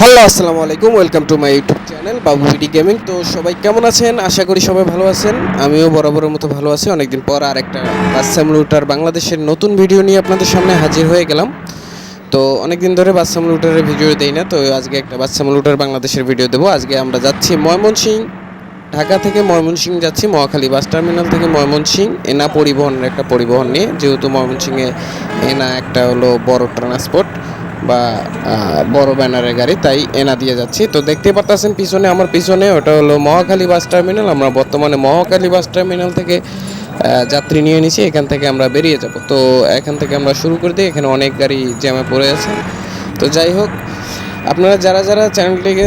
Hello, আসসালামু আলাইকুম, welcome to my YouTube channel Babu BD gaming. তো সবাই কেমন আছেন? আশা করি সবাই ভালো আছেন। আমিও বরাবরের মতো ভালো আছি। অনেকদিন পর আর একটা বাচ্চাম লুটার বাংলাদেশের নতুন ভিডিও নিয়ে আপনাদের সামনে হাজির হয়ে গেলাম। তো অনেকদিন ধরে বাচ্চাম লুটারের ভিডিও দেই না, তো আজকে একটা বাচ্চাম লুটার বাংলাদেশের ভিডিও দেবো। আজকে আমরা যাচ্ছি ময়মনসিং ঢাকা থেকে ময়মনসিং যাচ্ছি, মহাখালী বাস টার্মিনাল থেকে ময়মনসিং এনা পরিবহনের একটা পরিবহন নিয়ে, যেহেতু ময়মনসিংয়ে এনা একটা হলো বড় ট্রান্সপোর্ট বা বড় ব্যানারের গাড়ি, তাই এনা দিয়ে যাচ্ছি। তো দেখতে পারতেছেন পিছনে, আমার পিছনে, ওটা হলো মহাখালী বাস টার্মিনাল। আমরা বর্তমানে মহাখালী বাস টার্মিনাল থেকে যাত্রী নিয়ে নিছি, এখান থেকে আমরা বেরিয়ে যাব। তো এখান থেকে আমরা শুরু করে দিই, এখানে অনেক গাড়ি জ্যামে পড়ে আছে। তো যাই হোক, আপনারা যারা যারা চ্যানেলটিকে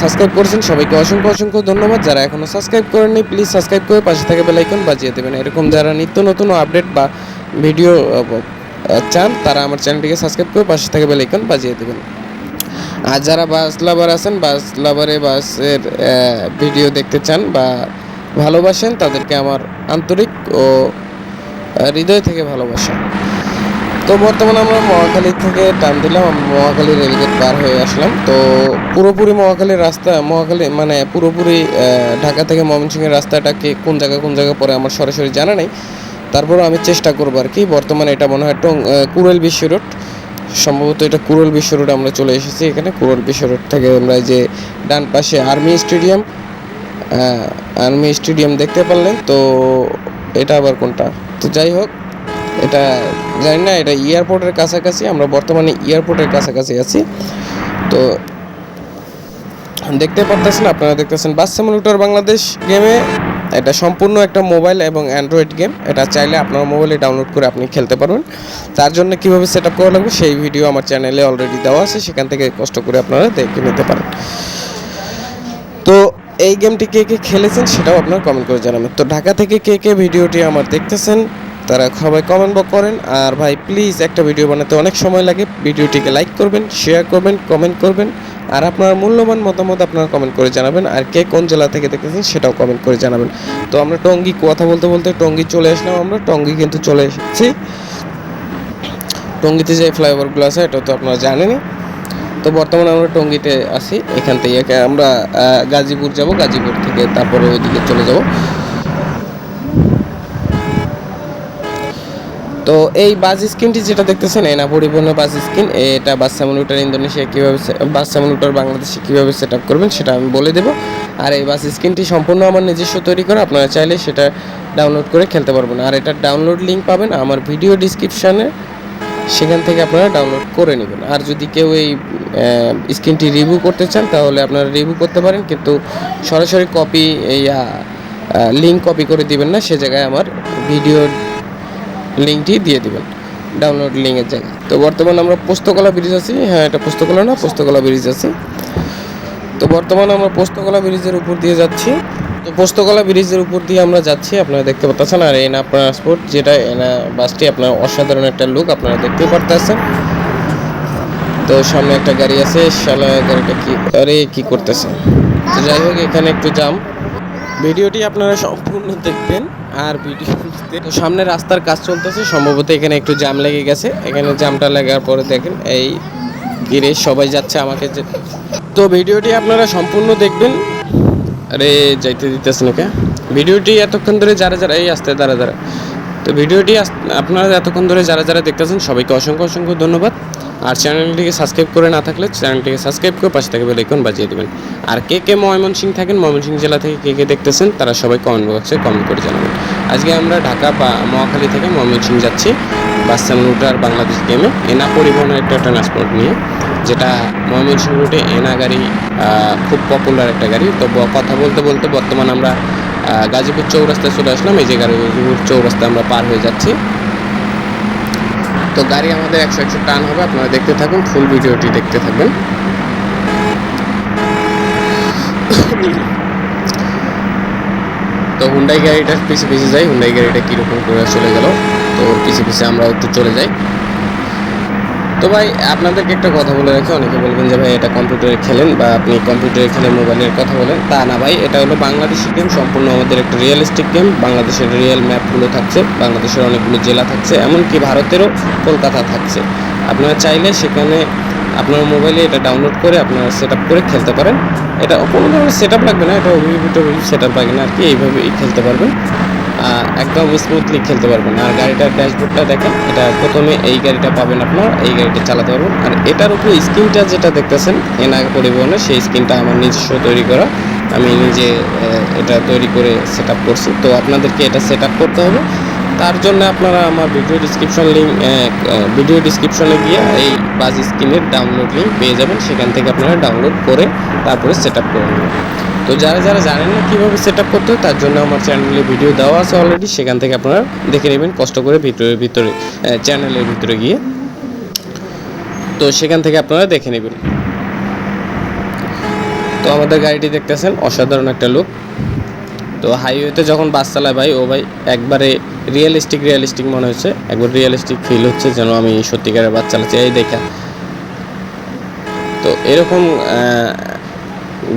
সাবস্ক্রাইব করেছেন, সবাইকে অসংখ্য অসংখ্য ধন্যবাদ। যারা এখনও সাবস্ক্রাইব করেননি, প্লিজ সাবস্ক্রাইব করে পাশে থেকে বেলাইকন বাজিয়ে দেবেন। এরকম যারা নিত্য নতুন আপডেট বা ভিডিও চান, তারা আমার চ্যানেলটিকে সাবস্ক্রাইব করে পাশে থেকে বেলাইকন বাজিয়ে দেবেন। আর যারা বাস লাভার আছেন বাস লাভারে বাসের ভিডিও দেখতে চান বা ভালোবাসেন, তাদেরকে আমার আন্তরিক ও হৃদয় থেকে ভালোবাসা। তো বর্তমানে আমরা মহাখালী থেকে টান দিলাম মহাখালী রেলগেট পার হয়ে আসলাম। তো পুরোপুরি মহাখালীর রাস্তা, মহাখালী মানে পুরোপুরি ঢাকা থেকে ময়মনসিংহের রাস্তাটাকে কোন জায়গা কোন জায়গা পরে আমার সরাসরি জানা নেই। তারপরেও আমি চেষ্টা করব আর কি। বর্তমানে এটা মনে হয় টং কুড়েল বিশ্ব রোড। সম্ভবত এটা কুড়েল বিশ্ব রোড আমরা চলে এসেছি এখানে। কুড়েল বিশ্ব রোড থেকে আমরা যে ডান পাশে আর্মি স্টেডিয়াম আর্মি স্টেডিয়াম দেখতে পারলেন। তো এটা আবার কোনটা? তো যাই হোক, এটা জানি না, এটা এয়ারপোর্টের কাছাকাছি। আমরা বর্তমানে এয়ারপোর্টের কাছাকাছি আছি। তো দেখতে পারতেছেন, আপনারা দেখতেছেন বাস সিমুলেটর বাংলাদেশ গেমে। এটা সম্পূর্ণ একটা মোবাইল এবং অ্যান্ড্রয়েড গেম। এটা চাইলে আপনার মোবাইলে ডাউনলোড করে আপনি খেলতে পারবেন। তার জন্য কীভাবে সেট আপ করা লাগবে সেই ভিডিও আমার চ্যানেলে অলরেডি দেওয়া আছে। সেখান থেকে কষ্ট করে আপনারা দেখে নিতে পারেন। তো এই গেমটি কে কে খেলেছেন সেটাও আপনারা কমেন্ট করে জানাবেন। তো ঢাকা থেকে কে কে ভিডিওটি আমার দেখতেছেন, তারা সবাই কমেন্ট বক করেন। আর ভাই প্লিজ একটা ভিডিও বানাতে অনেক সময় লাগে। ভিডিওটিকে লাইক করবেন শেয়ার করবেন কমেন্ট করবেন। আর আপনার মূল্যবান মতামত আপনারা কমেন্ট করে জানাবেন। আর কে কোন জেলা থেকে দেখতেছেন সেটাও কমেন্ট করে জানাবেন। তো আমরা টঙ্গী কথা বলতে বলতে টঙ্গি চলে আসলাম আমরা। টঙ্গি কিন্তু চলে এসেছি। টঙ্গিতে যে ফ্লাইওভারগুলো আছে, এটা তো আপনারা জানেনই। তো বর্তমানে আমরা টঙ্গিতে আছি। এখান থেকে আমরা গাজীপুর যাব, গাজীপুর থেকে তারপরে ওইদিকে চলে যাব। তো এই বাস স্ক্রিনটি যেটা দেখতেছেন এনা পরিবহনের বাস স্ক্রিন, এটা বাস স্যামুলেটার ইন্দোনেশিয়া কীভাবে বাস স্যামুলেটার বাংলাদেশে কীভাবে সেট আপ করবেন সেটা আমি বলে দেবো। আর এই বাস স্ক্রিনটি সম্পূর্ণ আমার নিজস্ব তৈরি করা, আপনারা চাইলে সেটা ডাউনলোড করে খেলতে পারবেন। আর এটা ডাউনলোড লিঙ্ক পাবেন আমার ভিডিও ডিসক্রিপশানে সেখান থেকে আপনারা ডাউনলোড করে নেবেন। আর যদি কেউ এই স্ক্রিনটি রিভিউ করতে চান, তাহলে আপনারা রিভিউ করতে পারেন, কিন্তু সরাসরি কপি এই লিঙ্ক কপি করে দিবেন না, সে জায়গায় আমার ভিডিও লিঙ্কটি দিয়ে দিবেন, ডাউনলোড লিঙ্কের জায়গায়। তো বর্তমানে আমরা পোস্তকলা ব্রিজ আছি হ্যাঁ এটা পোস্তকলা না, পোস্তকলা ব্রিজ আছে। তো বর্তমানে আমরা পোস্তকলা ব্রিজের উপর দিয়ে যাচ্ছি। তো পোস্তকলা ব্রিজের উপর দিয়ে আমরা যাচ্ছি, আপনারা দেখতে পাচ্ছেন, আর এনা ট্রান্সপোর্ট, যেটা এনা বাসটি আপনার অসাধারণ একটা লুক আপনারা দেখতে পারতেছেন। তো সামনে একটা গাড়ি আছে, শালা গাড়িটা কি, আরে, কি করতেছে? তো যাই হোক, এখানে একটু জাম ভিডিওটি আপনারা সম্পূর্ণ দেখবেন। আর ভিডিওতে সামনে রাস্তার কাজ চলতেছে, সম্ভবত এখানে একটু জাম লেগে গেছে। এখানে জামটা লাগার পরে দেখেন, এই গিরে সবাই যাচ্ছে আমাকে যে তো ভিডিওটি আপনারা সম্পূর্ণ দেখবেন। আরে, যাইতে দিতেছেন ওকে ভিডিওটি এতক্ষণ ধরে যারা যারা এই আসতে দাঁড়া দাঁড়া। তো ভিডিওটি আপনারা এতক্ষণ ধরে যারা যারা দেখতেছেন, সবাইকে অসংখ্য অসংখ্য ধন্যবাদ। আর চ্যানেলটিকে সাবস্ক্রাইব করে না থাকলে চ্যানেলটিকে সাবস্ক্রাইব করে পাশে থেকে বেলাইকন বাজিয়ে দেবেন। আর কে কে ময়মনসিং থাকেন ময়মনসিং জেলা থেকে কে কে দেখতেছেন, তারা সবাই কমেন্ট বক্সে কমেন্ট করে জানাবেন। আজকে আমরা ঢাকা বা মহাখালী থেকে ময়মনসিং যাচ্ছি, বাস রুটার বাংলাদেশ গেমে। এনা পরিবহনের একটা ট্রান্সপোর্ট নিয়ে, যেটা ময়মনসিংহ রুটে এনা গাড়ি খুব পপুলার একটা গাড়ি। তো কথা বলতে বলতে বর্তমান আমরা গাজীপুর চৌরাস্তায় চলে আসলাম। এই যে গাজীপুর চৌরাস্তায় আমরা পার হয়ে যাচ্ছি। তো গাড়ি আমাদের একশো একশো টান হবে, আপনারা দেখতে থাকুন ফুল ভিডিওটি দেখতে থাকবেন। তো হুন্ডাই গাড়িটার পিছে পিছে যাই হুন্ডাই গাড়িটা কীরকম করে চলে গেল, তো পিছে পিছে আমরা একটু চলে যাই। তো ভাই, আপনাদেরকে একটা কথা বলে রাখি, অনেকে বলবেন যে ভাই এটা কম্পিউটারে খেলেন বা আপনি কম্পিউটারে খেলে মোবাইলের কথা বলেন। তা না ভাই, এটা হলো বাংলাদেশি গেম সম্পূর্ণ আমাদের একটা রিয়েলিস্টিক গেম বাংলাদেশের রিয়েল ম্যাপগুলো থাকছে, বাংলাদেশের অনেকগুলো জেলা থাকছে, এমনকি ভারতেরও কলকাতা থাকছে। আপনারা চাইলে সেখানে আপনার মোবাইলে এটা ডাউনলোড করে আপনারা সেট করে খেলতে পারেন। এটা কোনো ধরনের সেট লাগবে না, এটা ওভিভিটো সেট আপ লাগে না আর কি এইভাবেই খেলতে পারবেন। একদম স্মুথলি খেলতে পারবেন। আর গাড়িটার ড্যাশবোর্ডটা দেখেন, এটা প্রথমে এই গাড়িটা পাবেন আপনার, এই গাড়িটা চালাতে পারবেন। আর এটার উপরে স্ক্রিনটা যেটা দেখতেছেন এনাগ পরিবহনে সেই স্ক্রিনটা আমার নিজস্ব তৈরি করা। আমি নিজে এটা তৈরি করে সেট করছি। তো আপনাদেরকে এটা সেট করতে হবে। তার জন্য আপনারা আমার ভিডিও ডিসক্রিপশন লিঙ্ক ভিডিও ডিসক্রিপশনে গিয়ে এই বাজ স্ক্রিনের ডাউনলোড লিঙ্ক পেয়ে যাবেন। সেখান থেকে আপনারা ডাউনলোড করে তারপরে সেট আপ করে নেবেন। তো যারা যারা জানেন না কীভাবে সেট আপ করতে হয়, তার জন্য আমার চ্যানেলে ভিডিও দেওয়া আছে অলরেডি সেখান থেকে আপনারা দেখে নেবেন, কষ্ট করে ভিতরে ভিতরে চ্যানেলের ভিতরে গিয়ে। তো সেখান থেকে আপনারা দেখে নেবেন। তো আমাদের গাড়িটি দেখতেছেন, অসাধারণ একটা লোক তো হাইওয়েতে যখন বাস চালায় ভাই, ও ভাই একবারে রিয়েলিস্টিক রিয়েলিস্টিক মনে হচ্ছে। একবার রিয়েলিস্টিক ফিল হচ্ছে যেন আমি সত্যিকারের বাস চালাচ্ছি এই দেখা তো এরকম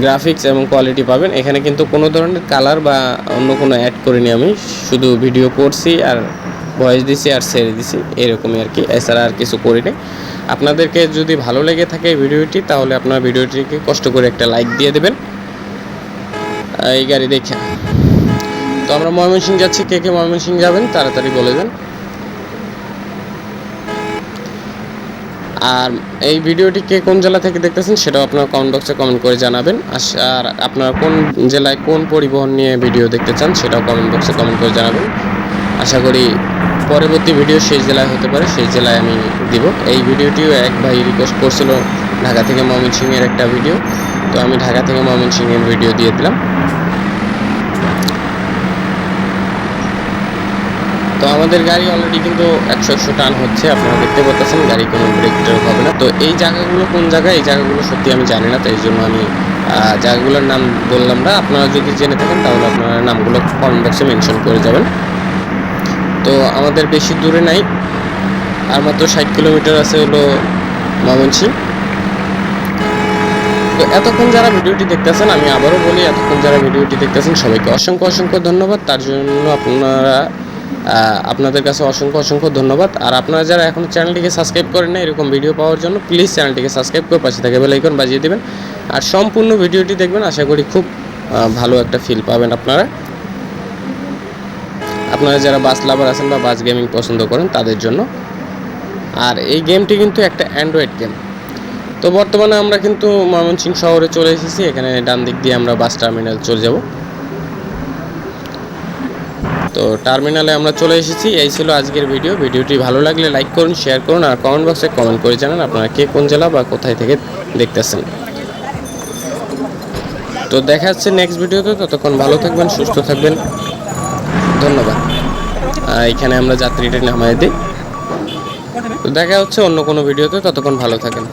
গ্রাফিক্স এবং কোয়ালিটি পাবেন। এখানে কিন্তু কোনো ধরনের কালার বা অন্য কোনো অ্যাড করিনি আমি। শুধু ভিডিও করছি আর ভয়েস দিছি আর ছেড়ে দিছি। এরকমই আর কি। এছাড়া আর কিছু করিনি। আপনাদেরকে যদি ভালো লেগে থাকে ভিডিওটি, তাহলে আপনার ভিডিওটিকে কষ্ট করে একটা লাইক দিয়ে দেবেন। এই গাড়ি দেখে। আমরা ময়মনসিংহ যাচ্ছি। কে কে ময়মনসিংহ যাবেন তাড়াতাড়ি বলে দেন। আর এই ভিডিওটি কে কোন জেলা থেকে দেখতেছেন সেটাও আপনারা কমেন্ট বক্সে কমেন্ট করে জানাবেন। আর আপনারা কোন জেলায় কোন পরিবহন নিয়ে ভিডিও দেখতে চান সেটাও কমেন্ট বক্সে কমেন্ট করে জানাবেন। আশা করি পরবর্তী ভিডিও সেই জেলায় হতে পারে, সেই জেলায় আমি দিব। এই ভিডিওটিও এক ভাই রিকোয়েস্ট করছিল ঢাকা থেকে ময়মনসিংহের একটা ভিডিও। তো আমি ঢাকা থেকে ময়মনসিংহের ভিডিও দিয়ে দিলাম। তো আমাদের গাড়ি অলরেডি কিন্তু একশো একশো টান হচ্ছে, আপনারা দেখতে পাচ্ছেন গাড়ি কোনো ব্রেক ট্রেক হবে না। তো এই জায়গাগুলো কোন জায়গা এই জায়গাগুলো সত্যি আমি জানি না তাই জন্য আমি জায়গাগুলোর নাম বললাম না। আপনারা যদি জেনে থাকেন, তাহলে আপনারা নামগুলো কমেন্ট বক্সে মেনশন করে যাবেন। তো আমাদের বেশি দূরে নাই, আর মাত্র ষাট কিলোমিটার আছে হলো ময়মনসিংহ তো এতক্ষণ যারা ভিডিওটি দেখতেছেন, আমি আবারও বলি, এতক্ষণ যারা ভিডিওটি দেখতেছেন, সবাইকে অসংখ্য অসংখ্য ধন্যবাদ। তার জন্য আপনারা আপনাদের কাছে অসংখ্য অসংখ্য ধন্যবাদ। আর আপনারা যারা এখন চ্যানেলটিকে সাবস্ক্রাইব করেন না এরকম ভিডিও পাওয়ার জন্য প্লিজ চ্যানেলটিকে সাবস্ক্রাইব করে পাশে থাকে বেলাইকন বাজিয়ে দেবেন। আর সম্পূর্ণ ভিডিওটি দেখবেন, আশা করি খুব ভালো একটা ফিল পাবেন আপনারা। আপনারা যারা বাস লাভার আছেন বা বাস গেমিং পছন্দ করেন, তাদের জন্য। আর এই গেমটি কিন্তু একটা অ্যান্ড্রয়েড গেম তো বর্তমানে আমরা কিন্তু ময়মনসিংহ শহরে চলে এসেছি, এখানে ডান দিক দিয়ে আমরা বাস টার্মিনাল চলে যাব। তো টার্মিনালে আমরা চলে এসেছি। এই ছিল আজকের ভিডিও ভিডিওটি ভালো লাগলে লাইক করুন শেয়ার করুন আর কমেন্ট বক্সে কমেন্ট করে জানান আপনারা কে কোন জেলা বা কোথায় থেকে দেখতেছেন। তো দেখা যাচ্ছে নেক্সট ভিডিওতে ততক্ষণ ভালো থাকবেন, সুস্থ থাকবেন। ধন্যবাদ। এখানে আমরা যাত্রীটা নামাই দিই। তো দেখা হচ্ছে অন্য কোনো ভিডিওতে ততক্ষণ ভালো থাকেন।